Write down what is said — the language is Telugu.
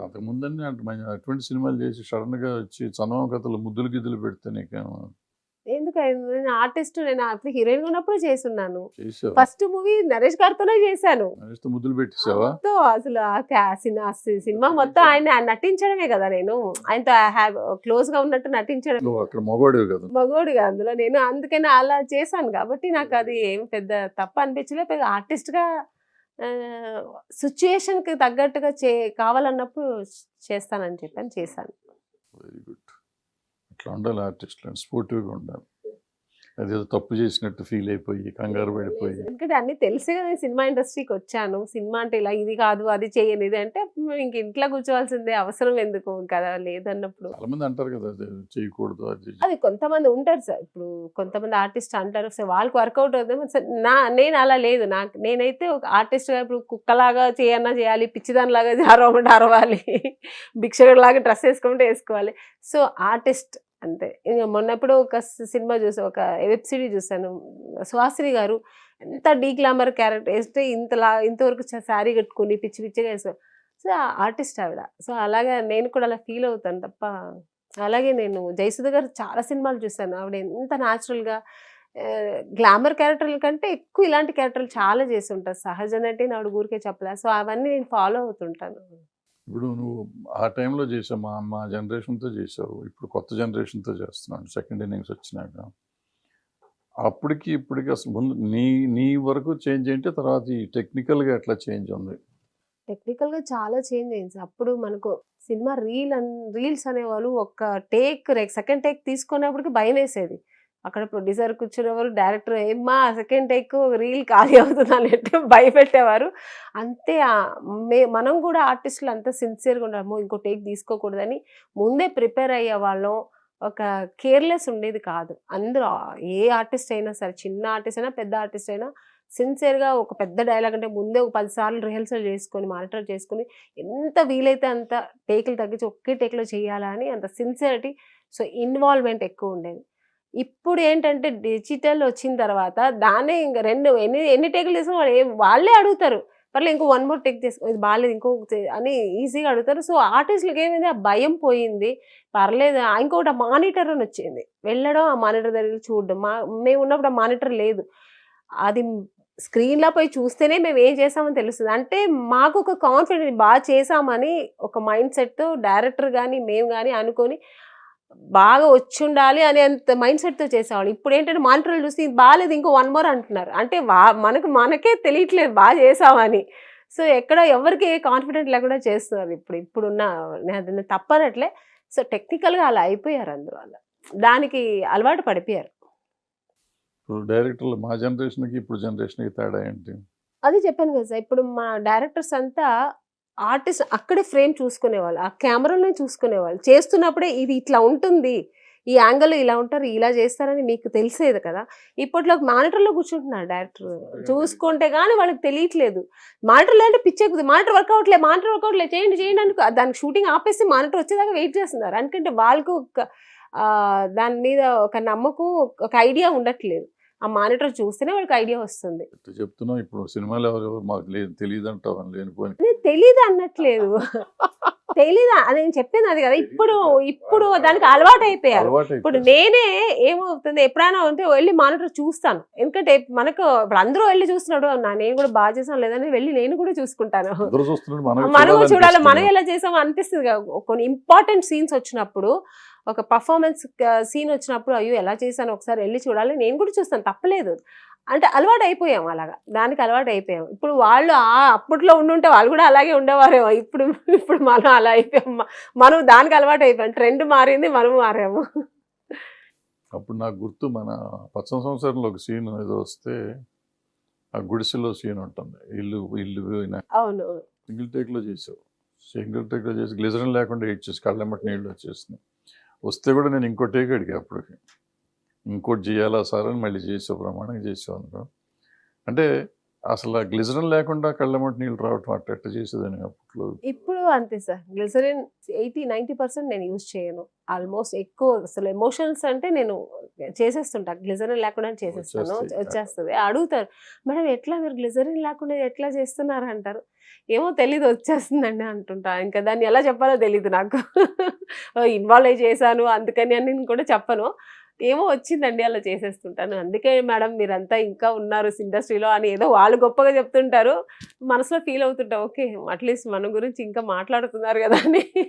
అంతకు ముందన్నీ అంటే అటువంటి సినిమాలు చేసి సడన్గా వచ్చి చందమ కథలు ముద్దులు గిద్దులు పెడితే నీకేమో ఎందుకు? నేను ఆర్టిస్ట్ నేను అప్పుడు హీరోయిన్ ఉన్నప్పుడు చేస్తున్నాను. ఫస్ట్ మూవీ నరేష్ గారితోనే చేశాను. ముద్దులు పెట్టేసావా? అసలు సినిమా మొత్తం ఆయన నటించడమే కదా నేను. ఆయనతో క్లోజ్గా ఉన్నట్టు నటించడం. మగవాడివి కదా. మగోడుగా అందులో. నేను అందుకని అలా చేశాను కాబట్టి నాకు అది ఏం పెద్ద తప్పు అనిపించలే. పెద్ద ఆర్టిస్ట్గా సిచ్యుయేషన్కి తగ్గట్టుగా చే కావాలన్నప్పుడు చేస్తానని చెప్పాను చేశాను. Very good. అట్లా ఉండాలి ఆర్టిస్ట్లు స్పోర్టివ్గా ఉండాలి. అదేదో తప్పు చేసినట్టు ఫీల్ అయిపోయి కంగారు పడిపోయి. ఎందుకంటే అన్ని తెలిసే కదా నేను సినిమా ఇండస్ట్రీకి వచ్చాను. సినిమా అంటే ఇలా ఇది కాదు అది చేయను ఇది అంటే ఇంక ఇంట్లో కూర్చోవాల్సిందే అవసరం ఎందుకు కదా లేదన్నప్పుడు. చాలా మంది అంటారు కదా చేయకూడదు అది అది కొంతమంది ఉంటారు సార్. ఇప్పుడు కొంతమంది ఆర్టిస్ట్ అంటారు సార్ వాళ్ళకి వర్కౌట్ అవుతుంది నా నేను అలా లేదు. నాకు నేనైతే ఒక ఆర్టిస్ట్గా ఇప్పుడు కుక్కలాగా చేయన్నా చేయాలి పిచ్చిదానిలాగా అరవమంటే అరవాలి భిక్షకుడిలాగా డ్రెస్ వేసుకోమంటే వేసుకోవాలి. సో ఆర్టిస్ట్ అంతే. ఇంకా మొన్నప్పుడు ఒక సినిమా చూసా ఒక వెబ్ సిరీస్ చూసాను. సుహాసిని గారు ఎంత డీ గ్లామర్ క్యారెక్టర్ వేస్తే ఇంతలా ఇంతవరకు శారీ కట్టుకుని పిచ్చి పిచ్చిగా వేసుకో సో ఆర్టిస్ట్ ఆవిడ. సో అలాగే నేను కూడా అలా ఫీల్ అవుతాను తప్ప అలాగే నేను జయసుధ గారు చాలా సినిమాలు చూశాను ఆవిడ ఎంత న్యాచురల్గా గ్లామర్ క్యారెక్టర్ల కంటే ఎక్కువ ఇలాంటి క్యారెక్టర్లు చాలా చేసి ఉంటారు సహజ నటి ఆవిడ ఊరికే చెప్పలే. సో అవన్నీ నేను ఫాలో అవుతుంటాను. ఇప్పుడు నువ్వు ఆ టైంలో చేసావు మా మా జనరేషన్తో చేసావు ఇప్పుడు కొత్త జనరేషన్తో చేస్తున్నాడు సెకండ్ ఇన్నింగ్స్ వచ్చినాక అప్పటికి ఇప్పటికి అసలు ముందు నీ నీ వరకు చేంజ్ ఏంటి తర్వాత ఈ టెక్నికల్గా ఎట్లా చేంజ్ ఉంది? టెక్నికల్గా చాలా చేంజ్ అయింది. అప్పుడు మనకు సినిమా రీల్ అన్ రీల్స్ అనేవాళ్ళు ఒక టేక్ సెకండ్ టేక్ తీసుకునేప్పటికి భయం వేసేది. అక్కడ ప్రొడ్యూసర్ కూర్చునేవారు డైరెక్టర్ ఏమ్మా సెకండ్ టేక్ రీల్ ఖాళీ అవుతుంది అన్నట్టు భయపెట్టేవారు. అంతే మే మనం కూడా ఆర్టిస్టులు అంత సిన్సియర్గా ఉండము ఇంకో టేక్ తీసుకోకూడదని ముందే ప్రిపేర్ అయ్యే వాళ్ళం. ఒక కేర్లెస్ ఉండేది కాదు. అందరూ ఏ ఆర్టిస్ట్ అయినా సరే చిన్న ఆర్టిస్ట్ అయినా పెద్ద ఆర్టిస్ట్ అయినా సిన్సియర్గా ఒక పెద్ద డైలాగ్ అంటే ముందే ఒక పదిసార్లు రిహర్సల్ చేసుకొని మానిటర్ చేసుకొని ఎంత వీలైతే అంత టేకులు తగ్గించి ఒకే టేక్లో చేయాలా అని అంత సిన్సియరిటీ సో ఇన్వాల్వ్మెంట్ ఎక్కువ ఉండేది. ఇప్పుడు ఏంటంటే డిజిటల్ వచ్చిన తర్వాత దాన్నే ఇంకా రెండు ఎన్ని ఎన్ని టేకులు తీసుకుని వాళ్ళు వాళ్ళే అడుగుతారు. పర్లేదు ఇంకో వన్ మోర్ టేక్ తీసుకో ఇది బాగాలేదు ఇంకో అని ఈజీగా అడుగుతారు. సో ఆర్టిస్టులకి ఏమైంది? ఆ భయం పోయింది. పర్లేదు ఆ ఇంకొకటి మానిటర్ అని వచ్చింది. వెళ్ళడం ఆ మానిటర్ దగ్గర చూడడం. మా మేము ఉన్నప్పుడు ఆ మానిటర్ లేదు. అది స్క్రీన్లో పోయి చూస్తేనే మేము ఏం చేసామని తెలుస్తుంది. అంటే మాకు ఒక కాన్ఫిడెంట్ బాగా చేసామని ఒక మైండ్ సెట్తో డైరెక్టర్ కానీ మేము కానీ అనుకొని బాగా వచ్చి ఉండాలి అనే అంత మైండ్ సెట్తో చేసేవాళ్ళు. ఇప్పుడు ఏంటంటే మానిటర్లు చూసి ఇది బాగాలేదు ఇంకో వన్ మోర్ అంటున్నారు. అంటే వా మనకు మనకే తెలియట్లేదు బాగా చేసామని సో ఎక్కడ ఎవరికి ఏ కాన్ఫిడెంట్ లేకుండా చేస్తున్నారు ఇప్పుడు. ఇప్పుడున్న నేను తప్పనట్లే. సో టెక్నికల్గా అలా అయిపోయారు అందరూ అలా దానికి అలవాటు పడిపోయారు. ఇప్పుడు డైరెక్టర్లు మా జనరేషన్కి ఇప్పుడు జనరేషన్కి తేడా ఏంటి? అది చెప్పాను కదా సార్. ఇప్పుడు మా డైరెక్టర్స్ అంతా ఆర్టిస్ట్ అక్కడే ఫ్రేమ్ చూసుకునేవాళ్ళు ఆ కెమెరాలో చూసుకునేవాళ్ళు. చేస్తున్నప్పుడే ఇది ఇట్లా ఉంటుంది ఈ యాంగిల్ ఇలా ఉంటారు ఇలా చేస్తారని మీకు తెలిసేది కదా? ఇప్పట్లో మానిటర్లో కూర్చుంటున్నారు డైరెక్టర్. చూసుకుంటే కానీ వాళ్ళకి తెలియట్లేదు. మానిటర్లో అంటే పిచ్చెక్కుతుంది మానిటర్ వర్కౌట్ లే మానిటర్ వర్కౌట్ లే చేయండి చేయండి అనుకో దానికి షూటింగ్ ఆపేసి మానిటర్ వచ్చేదాకా వెయిట్ చేస్తున్నారు. ఎందుకంటే వాళ్ళకు దాని మీద ఒక నమ్మకం ఒక ఐడియా ఉండట్లేదు. ఆ మానిటర్ చూస్తేనే వాళ్ళకి ఐడియా వస్తుంది. ఎట్లా చెప్తున్నావు? ఇప్పుడు సినిమాలు ఎవరు మాకు లేదు తెలియదు లేనిపోయి తెలీదు అనట్లేదు తెలీదు? అని నేను చెప్పింది అది కదా. ఇప్పుడు ఇప్పుడు దానికి అలవాటు అయిపోయారు ఇప్పుడు. నేనే ఏమవుతుంది? ఎప్పుడైనా ఉంటే వెళ్ళి మానిటర్ చూస్తాను. ఎందుకంటే మనకు ఇప్పుడు అందరూ వెళ్ళి చూస్తున్నాడు నా నేను కూడా బాగా చేసాను లేదని వెళ్ళి నేను కూడా చూసుకుంటాను. మనం చూడాలి. మనం ఎలా చేసామో అనిపిస్తుంది కదా. కొన్ని ఇంపార్టెంట్ సీన్స్ వచ్చినప్పుడు ఒక పర్ఫార్మెన్స్ సీన్ వచ్చినప్పుడు అయ్యో ఎలా చేశాను? ఒకసారి వెళ్ళి చూడాలి. నేను కూడా చూస్తాను. తప్పలేదు. అంటే అలవాటు అయిపోయాం అలాగా. దానికి అలవాటు అయిపోయాం. ఇప్పుడు వాళ్ళు ఆ అప్పట్లో ఉండుంటే వాళ్ళు కూడా అలాగే ఉండేవారేమో. ఇప్పుడు ఇప్పుడు మనం అలా అయిపోయాం. మనం దానికి అలవాటు అయిపోయాం. ట్రెండ్ మారింది మనం మారాము. అప్పుడు నాకు గుర్తు మన పచ్చని సంవత్సరంలో ఒక సీన్ ఏదో వస్తే ఆ గుడిసెలో సీన్ ఉంటుంది. ఇల్లు ఇల్లు అవును. సింగిల్ టేక్లో చేసావు. సింగిల్ టేక్లో చేసి గ్లిజరిన్ లేకుండా ఇచ్చేసి కళ్ళెమ్మటి నీళ్ళు వచ్చేసినాయి. వస్తే కూడా నేను ఇంకో టేక్ అడిగా అప్పటికి. ఇంకోటి చేయాలా సార్ అని మళ్ళీ చేసే ప్రమాణం చేసావు అనుకో అంటే అసలు గ్లిజరన్ లేకుండా కళ్ళమటి నీళ్ళు రావటం అట్ట చేసేదని అప్పట్లో? ఇప్పుడు అంతే sir. Glycerin eighty ninety percent నేను యూజ్ చేయను. ఆల్మోస్ట్ ఎక్కువ అసలు ఎమోషన్స్ అంటే నేను చేసేస్తుంటా. గ్లిజరిన్ లేకుండా చేసేస్తాను. వచ్చేస్తుంది. అడుగుతారు. మేడం ఎట్లా మీరు గ్లిజరిన్ లేకుండా ఎట్లా చేస్తున్నారు? అంటారు. ఏమో తెలీదు వచ్చేస్తుందండి అంటుంటా. ఇంకా దాన్ని ఎలా చెప్పాలో తెలీదు నాకు. ఇన్వాల్వ్ చేశాను. అందుకని అని నేను కూడా చెప్పను. ఏమో వచ్చిందండి అలా చేసేస్తుంటాను. అందుకే మేడం మీరంతా ఇంకా ఉన్నారు ఇండస్ట్రీలో అని ఏదో వాళ్ళు గొప్పగా చెప్తుంటారు. మనసులో ఫీల్ అవుతుంటా. ఓకే అట్లీస్ట్ మన గురించి ఇంకా మాట్లాడుతున్నారు కదా అని.